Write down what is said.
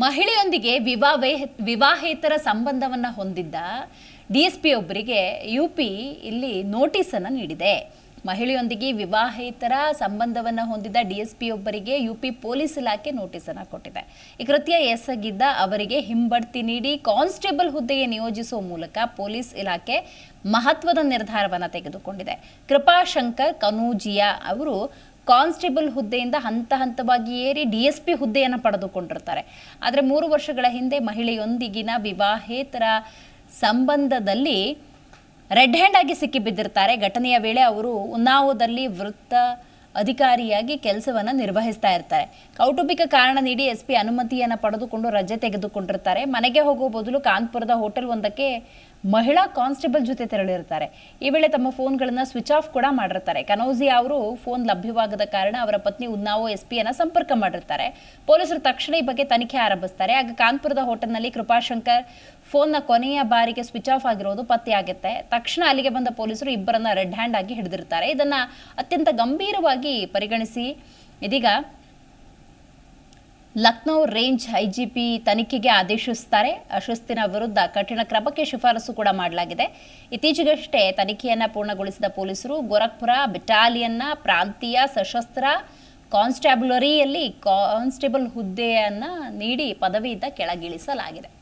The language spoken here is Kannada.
ಮಹಿಳೆಯೊಂದಿಗೆ ವಿವಾಹೇ, ವಿವಾಹೇತರ ಸಂಬಂಧವನ್ನು ಹೊಂದಿದ್ದ ಡಿ ಎಸ್ ಪಿ ಒಬ್ಬರಿಗೆ ಯು ಪಿ ಇಲ್ಲಿ ನೋಟಿಸನ್ನು ನೀಡಿದೆ. ಮಹಿಳೆಯೊಂದಿಗೆ ವಿವಾಹೇತರ ಸಂಬಂಧವನ್ನು ಹೊಂದಿದ್ದ ಡಿ ಎಸ್ ಪಿ ಒಬ್ಬರಿಗೆ ಯು ಪಿ ಪೊಲೀಸ್ ಇಲಾಖೆ ನೋಟಿಸನ್ನು ಕೊಟ್ಟಿದೆ. ಈ ಕೃತ್ಯ ಎಸಗಿದ್ದ ಅವರಿಗೆ ಹಿಂಬಡ್ತಿ ನೀಡಿ ಕಾನ್ಸ್ಟೇಬಲ್ ಹುದ್ದೆಗೆ ನಿಯೋಜಿಸುವ ಮೂಲಕ ಪೊಲೀಸ್ ಇಲಾಖೆ ಮಹತ್ವದ ನಿರ್ಧಾರವನ್ನು ತೆಗೆದುಕೊಂಡಿದೆ. ಕೃಪಾಶಂಕರ್ ಕನೂಜಿಯಾ ಅವರು ಕಾನ್ಸ್ಟೇಬಲ್ ಹುದ್ದೆಯಿಂದ ಹಂತ ಹಂತವಾಗಿ ಏರಿ ಡಿ ಎಸ್ ಪಿ ಹುದ್ದೆಯನ್ನು ಪಡೆದುಕೊಂಡಿರ್ತಾರೆ. ಆದರೆ ಮೂರು ವರ್ಷಗಳ ಹಿಂದೆ ಮಹಿಳೆಯೊಂದಿಗಿನ ವಿವಾಹೇತರ ಸಂಬಂಧದಲ್ಲಿ ರೆಡ್ ಹ್ಯಾಂಡ್ ಆಗಿ ಸಿಕ್ಕಿಬಿದ್ದಿರ್ತಾರೆ ಘಟನೆಯ ವೇಳೆ ಅವರು ಉನ್ನಾವೋದಲ್ಲಿ ವೃತ್ತ ಅಧಿಕಾರಿಯಾಗಿ ಕೆಲಸವನ್ನು ನಿರ್ವಹಿಸ್ತಾ ಇರ್ತಾರೆ. ಕೌಟುಂಬಿಕ ಕಾರಣ ನೀಡಿ ಎಸ್ ಪಿ ಅನುಮತಿಯನ್ನು ಪಡೆದುಕೊಂಡು ರಜೆ ತೆಗೆದುಕೊಂಡಿರ್ತಾರೆ. ಮನೆಗೆ ಹೋಗುವ ಬದಲು ಕಾನ್ಪುರದ ಹೋಟೆಲ್ ಒಂದಕ್ಕೆ ಮಹಿಳಾ ಕಾನ್ಸ್ಟೇಬಲ್ ಜೊತೆ ತೆರಳಿರ್ತಾರೆ. ಈ ವೇಳೆ ತಮ್ಮ ಫೋನ್ಗಳನ್ನು ಸ್ವಿಚ್ ಆಫ್ ಕೂಡ ಮಾಡಿರ್ತಾರೆ. ಕನೌಜಿ ಅವರು ಫೋನ್ ಲಭ್ಯವಾಗದ ಕಾರಣ ಅವರ ಪತ್ನಿ ಉನ್ನಾವೋ ಎಸ್ ಪಿಯನ್ನು ಸಂಪರ್ಕ ಮಾಡಿರ್ತಾರೆ. ಪೊಲೀಸರು ತಕ್ಷಣ ಈ ಬಗ್ಗೆ ತನಿಖೆ ಆರಂಭಿಸ್ತಾರೆ. ಆಗ ಕಾನ್ಪುರದ ಹೋಟೆಲ್ನಲ್ಲಿ ಕೃಪಾಶಂಕರ್ ಫೋನ್ನ ಕೊನೆಯ ಬಾರಿಗೆ ಸ್ವಿಚ್ ಆಫ್ ಆಗಿರೋದು ಪತ್ತೆಯಾಗುತ್ತೆ. ತಕ್ಷಣ ಅಲ್ಲಿಗೆ ಬಂದ ಪೊಲೀಸರು ಇಬ್ಬರನ್ನ ರೆಡ್ ಹ್ಯಾಂಡ್ ಆಗಿ ಹಿಡಿದಿರ್ತಾರೆ. ಇದನ್ನ ಅತ್ಯಂತ ಗಂಭೀರವಾಗಿ ಪರಿಗಣಿಸಿ. ಇದೀಗ ಲಕ್ನೋ ರೇಂಜ್ ಐಜಿಪಿ ತನಿಖೆಗೆ ಆದೇಶಿಸುತ್ತಾರೆ ಅಶಸ್ತಿನ ವಿರುದ್ಧ ಕಠಿಣ ಕ್ರಮಕ್ಕೆ ಶಿಫಾರಸು ಕೂಡ ಮಾಡಲಾಗಿದೆ. ಇತ್ತೀಚೆಗಷ್ಟೇ ತನಿಖೆಯನ್ನು ಪೂರ್ಣಗೊಳಿಸಿದ ಪೊಲೀಸರು ಗೋರಖ್ಪುರ ಬೆಟಾಲಿಯನ್ನ ಪ್ರಾಂತೀಯ ಸಶಸ್ತ್ರ ಕಾನ್ಸ್ಟ್ಯಾಬುಲರಿಯಲ್ಲಿ ಕಾನ್ಸ್ಟೇಬಲ್ ಹುದ್ದೆಯನ್ನ ನೀಡಿ ಪದವಿಯಿಂದ ಕೆಳಗಿಳಿಸಲಾಗಿದೆ.